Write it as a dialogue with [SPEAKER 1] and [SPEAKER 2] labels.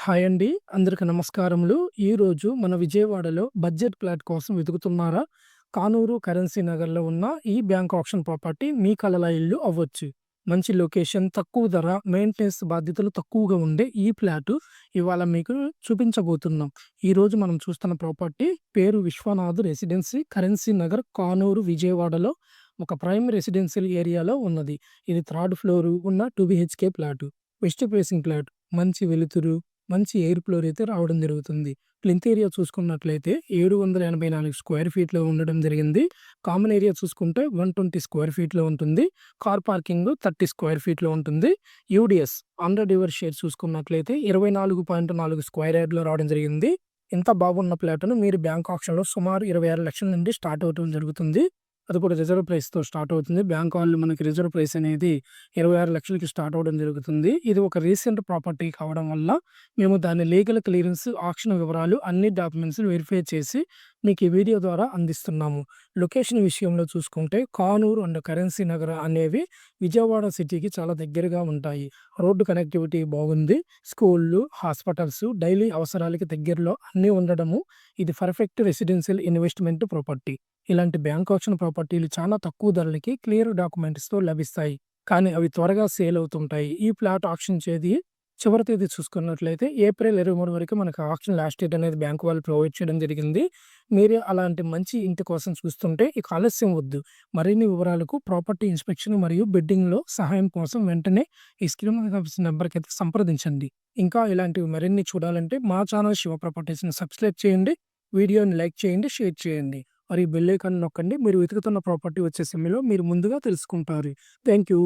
[SPEAKER 1] Hi అండి. అందరికి నమస్కారములు. ఈరోజు మన విజయవాడలో బడ్జెట్ ఫ్లాట్ కోసం వెతుకుతున్నారా? కానూరు కరెన్సీ నగర్‌లో ఉన్న ఈ బ్యాంక్ ఆప్షన్ ప్రాపర్టీ మీ కలల ఇల్లు అవ్వచ్చు. మంచి లొకేషన్, తక్కువ ధర, మెయింటెనెన్స్ బాధ్యతలు తక్కువగా ఉండే ఈ ఫ్లాటు ఇవాళ మీకు చూపించబోతున్నాం. ఈరోజు మనం చూస్తున్న ప్రాపర్టీ పేరు విశ్వనాథ్ రెసిడెన్సీ కరెన్సీ నగర్, కానూరు, విజయవాడలో ఒక ప్రైమ్ రెసిడెన్షియల్ ఏరియాలో ఉన్నది. ఇది థర్డ్ ఫ్లోర్ ఉన్న two BHK flat. West facing flat. మంచి వెలుతురు, మంచి ఎయిర్ ఫ్లోర్ అయితే రావడం జరుగుతుంది. ప్లింత్ ఏరియా చూసుకున్నట్లయితే 784 స్క్వేర్ ఫీట్‌లో ఉండడం జరిగింది. కామన్ ఏరియా చూసుకుంటే 120 స్క్వేర్ ఫీట్‌లో ఉంటుంది. కార్ పార్కింగ్ 30 స్క్వేర్ ఫీట్‌లో ఉంటుంది. యూడిఎస్ అండర్ డివర్ షేర్ చూసుకున్నట్లయితే 24.4 స్క్వేర్ యార్డ్‌లో రావడం జరిగింది. ఇంత బాగున్న ఫ్లాట్‌ను మీరు బ్యాంక్ ఆప్షన్‌లో సుమారు 26 లక్షల నుండి స్టార్ట్ అవ్వటం జరుగుతుంది. అది కూడా రిజర్వ్ ప్రైస్‌తో స్టార్ట్ అవుతుంది. బ్యాంక్ వాళ్ళు మనకి రిజర్వ్ ప్రైస్ అనేది 26 లక్షలకి స్టార్ట్ అవ్వడం జరుగుతుంది. ఇది ఒక రీసెంట్ ప్రాపర్టీ కావడం వల్ల మేము దాని లీగల్ క్లియరెన్స్, ఆక్షన్ వివరాలు అన్ని డాక్యుమెంట్స్ వెరిఫై చేసి మీకు ఈ వీడియో ద్వారా అందిస్తున్నాము. లొకేషన్ విషయంలో చూసుకుంటే కానూరు అండ్ కరెన్సీ నగర్ అనేవి విజయవాడ సిటీకి చాలా దగ్గరగా ఉంటాయి. రోడ్డు కనెక్టివిటీ బాగుంది. స్కూళ్ళు హాస్పిటల్స్ డైలీ అవసరాలకి దగ్గరలో అన్నీ ఉండడము ఇది పర్ఫెక్ట్ రెసిడెన్షియల్ ఇన్వెస్ట్‌మెంట్ ప్రాపర్టీ. ఇలాంటి బ్యాంక్ ఆప్షన్ ప్రాపర్టీలు చాలా తక్కువ ధరలకి క్లియర్ డాక్యుమెంట్స్‌తో లభిస్తాయి. కానీ అవి త్వరగా సేల్ అవుతుంటాయి. ఈ ప్లాట్ ఆప్షన్ చేది చివరి తేదీ చూసుకున్నట్లయితే ఏప్రిల్ 23 వరకు మనకు ఆక్షన్ లాస్ట్ డేట్ అనేది బ్యాంకు వాళ్ళు ప్రొవైడ్ చేయడం జరిగింది. మీరు అలాంటి మంచి ఇంటి కోసం చూస్తుంటే ఇక ఆలస్యం వద్దు. మరిన్ని వివరాలకు ప్రాపర్టీ ఇన్స్‌పెక్షన్ మరియు బిడ్డింగ్‌లో సహాయం కోసం వెంటనే ఈ స్క్రీన్ మీద కనిపిస్తున్న సంప్రదించండి. ఇంకా ఇలాంటివి మరిన్ని చూడాలంటే మా ఛానల్ శివ ప్రాపర్టీస్‌ని సబ్స్క్రైబ్ చేయండి. వీడియోని లైక్ చేయండి, షేర్ చేయండి. మరియు బెల్ ఐకాన్ నొక్కండి. మీరు వెతుకుతున్న ప్రాపర్టీ వచ్చే సమయంలో మీరు ముందుగా తెలుసుకుంటారు. Thank you.